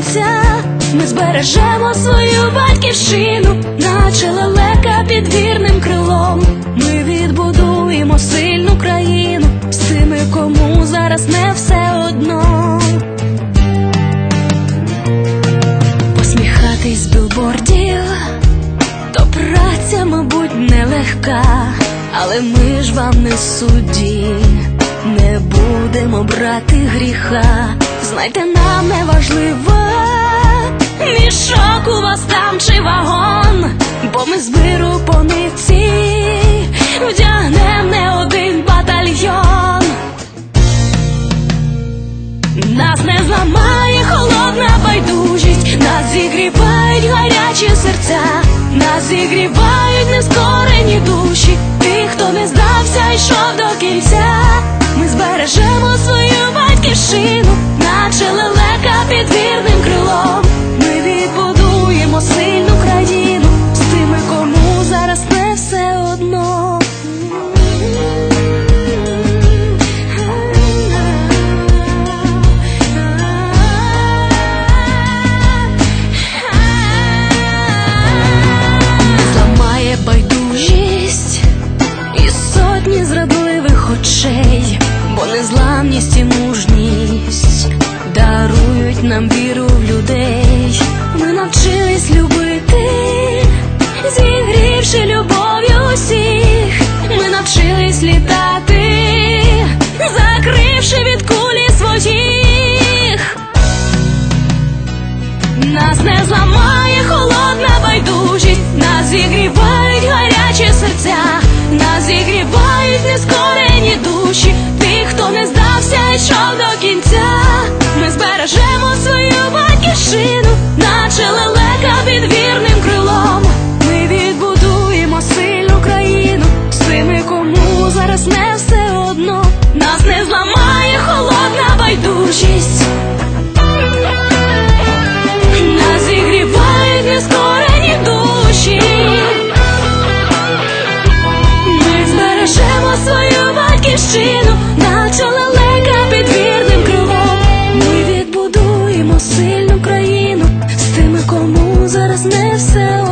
кінця. Ми збережемо свою батьківщину, наче лелека під вірним крилом. Ми відбудуємо сильну країну з тими, кому зараз не все одно. Посміхатись білбордів то праця, мабуть, нелегка, але ми ж вам не судді, не будемо брати гріха. Знайте, нам не важливо, мішок у вас там чи вагон, бо ми з миру по вдягнем не один батальйон. Нас не зламає холодна байдужість, нас зігрівають гарячі серця, нас зігрівають нескорені душі, тих, хто не здався, йшов до кінця. Ми збережемо свою батьківщину, незламність і мужність дарують нам віру в людей. Ми навчились любити, зігрівши любов'ю усіх. Ми навчились літати, закривши від кулі своїх. Нас не зламає холодна байдужість, нас зігрівають гарячі серця, нас зігрівають нескорені душі, тих, хто не здає. Після і до кінця ми збережемо свої. so